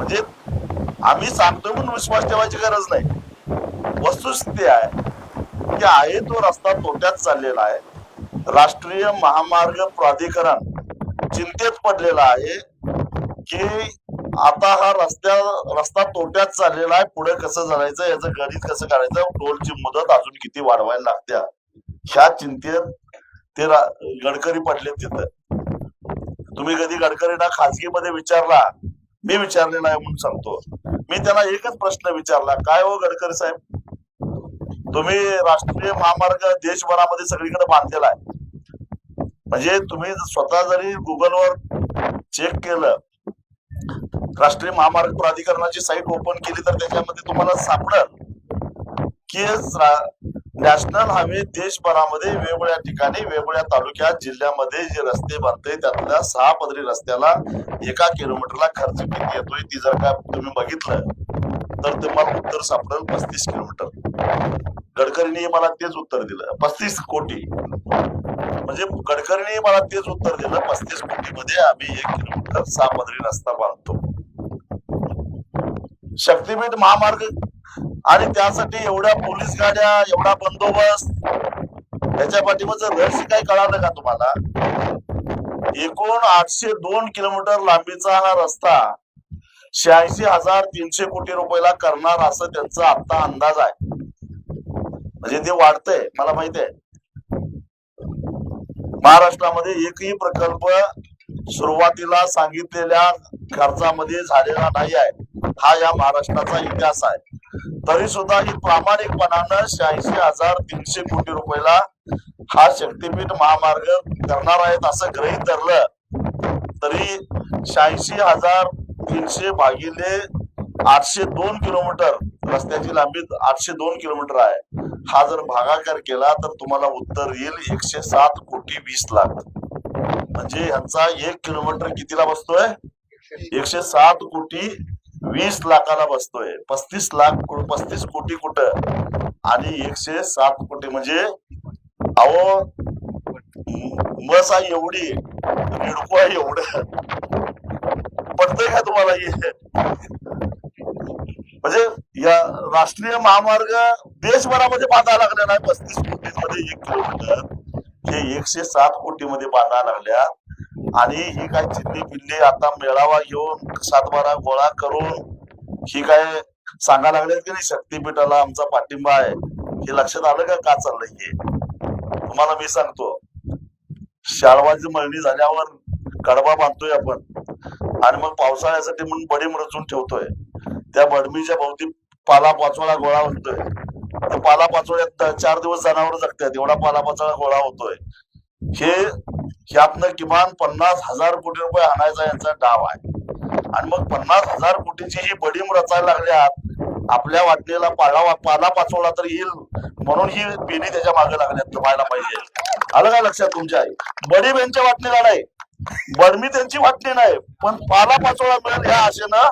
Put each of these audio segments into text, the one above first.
म्हणजे आम्ही सांगतोय म्हणून विश्वास ठेवायची गरज नाही. वस्तुस्थिती आहे की आहे तो रस्ता तोट्यात चाललेला आहे. राष्ट्रीय महामार्ग प्राधिकरण चिंतेत पडलेला आहे की आता हा रस्त्या रस्ता तोट्यात चाललेला आहे. पुढे कसं चालायचं याचं गणित कसं काढायचं टोलची मुदत अजून किती वाढवायला लागत्या ह्या चिंतेत ते गडकरी पडले तिथं. तुम्ही कधी गडकरींना खाजगीमध्ये विचारला मी विचारलेला आहे म्हणून सांगतो. मी त्यांना एकच प्रश्न विचारला काय हो गडकरी साहेब? तुम्ही राष्ट्रीय महामार्ग देशभरामध्ये सगळीकडे बांधलेला आहे. म्हणजे तुम्ही स्वतः जरी गुगलवर चेक केलं राष्ट्रीय महामार्ग प्राधिकरणाची साईट ओपन केली तर त्याच्यामध्ये तुम्हाला सापडेल. की नॅशनल हायवे देशभरामध्ये वेगवेगळ्या ठिकाणी वेगवेगळ्या तालुक्यात जिल्ह्यामध्ये जे रस्ते बनते त्यातल्या सहा पदरी रस्त्याला एका किलोमीटरला खर्च किती येतोय ती जर का तुम्ही बघितलं तर तुम्हाला उत्तर सापडेल पस्तीस किलोमीटर गडकरींनी मला तेच उत्तर दिलं पस्तीस कोटी. म्हणजे गडकरींनी मला तेच उत्तर दिलं पस्तीस कोटी मध्ये आम्ही एक किलोमीटर सहा पदरी रस्ता बांधतो. शक्तीपीठ महामार्ग आणि त्यासाठी एवढ्या पोलीस गाड्या एवढा बंदोबस्त त्याच्या पाठीमागचं रहस्य काय कळालं का तुम्हाला? एकूण आठशे दोन किलोमीटर लांबीचा हा रस्ता शहाऐंशी हजार तीनशे कोटी रुपयाला करणार असं त्यांचा आता अंदाज आहे. म्हणजे ते वाढतंय मला माहीत आहे. महाराष्ट्रामध्ये एकही प्रकल्प सुरुवातीला सांगितलेल्या खर्चामध्ये झालेला नाही आहे. हा या महाराष्ट्राचा इतिहास आहे. तरी सुद्धा ही प्रामाणिकपणानं शहाऐंशी हजार तीनशे कोटी रुपयाला हा शक्तीपीठ महामार्ग करणार आहेत असं गृहीत धरलं तरी शहाऐंशी हजार तीनशे भागिले आठशे दोन किलोमीटर रस्त्याची लांबी आठशे दोन किलोमीटर आहे. हा जर भागाकार केला तर तुम्हाला उत्तर येईल एकशे सात कोटी वीस लाख. म्हणजे ह्यांचा एक किलोमीटर कितीला बसतोय? एकशे सात कोटी वीस लाखाला बसतोय. पस्तीस लाख पस्तीस कोटी कुठं? आणि एकशे सात कोटी म्हणजे अहो म- मस आहे एवढी रिडको आहे एवढं. पडतंय का तुम्हाला हे? म्हणजे या राष्ट्रीय महामार्ग देशभरामध्ये बांधा लागला नाही पस्तीस कोटी मध्ये एक किलोमीटर. हे एकशे सात कोटी मध्ये बांधा लागल्या. आणि ही काय चिल्ली पिल्ली आता मेळावा घेऊन सातबारा गोळा करून ही काय सांगायला लागले की नाही? शक्तीपीठाला आमचा पाठिंबा आहे. हे लक्षात आलं का? का चाललंय हे? तुम्हाला मी सांगतो. शाळवाची मळणी झाल्यावर कडबा बांधतोय आपण. आणि मग पावसाळ्यासाठी म्हणून बडीम रचून ठेवतोय. त्या बडमीच्या भोवती पाला पाचोळा गोळा होतोय. पाला पाचोळ्यात चार दिवस जनावर जगतात. एवढा पाला पाचोळा गोळा होतोय. हे ह्यातनं किमान पन्नास हजार कोटी रुपये आणायचा यांचा डाव आहे. आणि मग पन्नास हजार कोटीची ही बडीम रचायला लागल्यात आपल्या वाटणीला पाला पाला पाचवला तर येईल म्हणून ही पेनी त्याच्यामागे लागल्यात व्हायला पाहिजे आलं काय लक्षात तुमच्या? बडीम यांच्या वाटणीला नाही. बडमी त्यांची वाटणी नाही पण पाला पाचोळा मिळेल ह्या आशेनं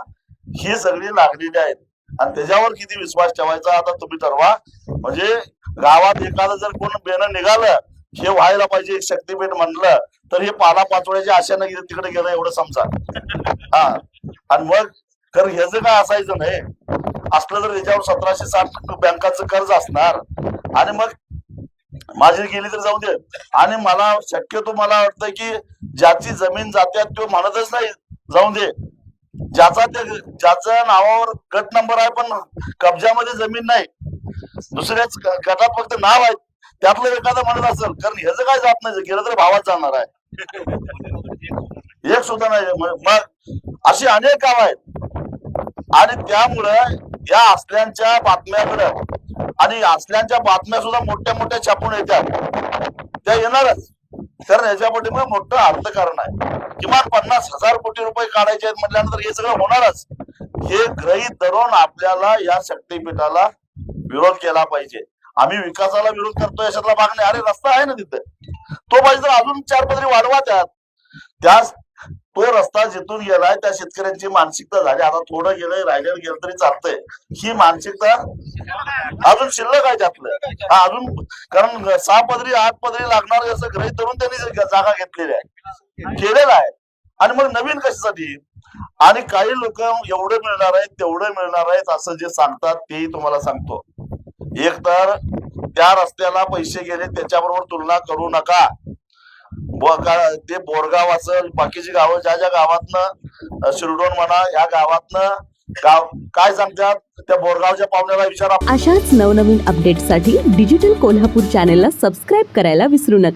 ही सगळी लागलेली आहेत. आणि त्याच्यावर किती विश्वास ठेवायचा आता तुम्ही ठरवा. म्हणजे गावात एखादं जर कोण बेनं निघालं हे व्हायला पाहिजे शक्तीपीठ म्हणलं तर हे पाला पाचोळ्याच्या आशेनं तिकडे गेलं एवढं समजा. हा. आणि मग खरं ह्याचं काय असायचं नाही असलं तर त्याच्यावर सतराशे साठ बँकाचं कर्ज असणार. आणि मग माझी गेली तर जाऊ दे. आणि मला शक्यतो मला वाटतं की ज्याची जमीन जाते तो म्हणतच नाही जाऊ दे. ज्याचा ते ज्याच्या नावावर गट नंबर आहे पण कब्जामध्ये जमीन नाही. दुसऱ्याच गटात फक्त नाव आहे. त्यातलं एखादं म्हणत असेल कारण ह्याचं काय जात नाही गेलं तर भावात जाणार आहे. एक सुद्धा नाही. मग अशी अनेक काम आहेत. आणि त्यामुळं या असल्यांच्या बातम्याकडं आणि असल्यांच्या बातम्या सुद्धा मोठ्या मोठ्या छापून येतात. त्या येणारच. कारण याच्यापाठी मग मोठं अर्थकारण आहे. किमान पन्नास हजार कोटी रुपये काढायचे आहेत म्हटल्यानंतर हे सगळं होणारच. हे ग्रहित धरून आपल्याला या शक्तीपीठाला विरोध केला पाहिजे. आम्ही विकासाला विरोध करतो याच्यातला भाग नाही. अरे रस्ता आहे ना तिथे. तो पाहिजे तर अजून चार पदरी वाढवा त्यात त्या तो रस्ता जिथून गेलाय त्या शेतकऱ्यांची मानसिकता झाली. आता थोडं गेलंय राहिलेलं गेलं तरी चालतंय. ही मानसिकता अजून शिल्लक आहे त्यातलं. हा अजून कारण सहा पदरी आठ पदरी लागणार असं ग्रहित धरून त्यांनी जागा घेतलेली आहे. केलेला आहे. आणि मग नवीन कशासाठी? आणि काही लोक एवढे मिळणार आहेत तेवढं मिळणार आहेत असं जे सांगतात तेही तुम्हाला सांगतो. एक तर त्या रस्त्याला पैसे गेले त्याच्याबरोबर तुलना करू नका. ते बोरगाव असेल बाकीची गावं ज्या ज्या गावातनं शिरडोन म्हणा या गावातनं गाव काय सांगतात? त्या बोरगावच्या पाहुण्याला विचारा. अशाच नवनवीन अपडेट्ससाठी डिजिटल कोल्हापूर चॅनेलला सबस्क्राईब करायला विसरू नका.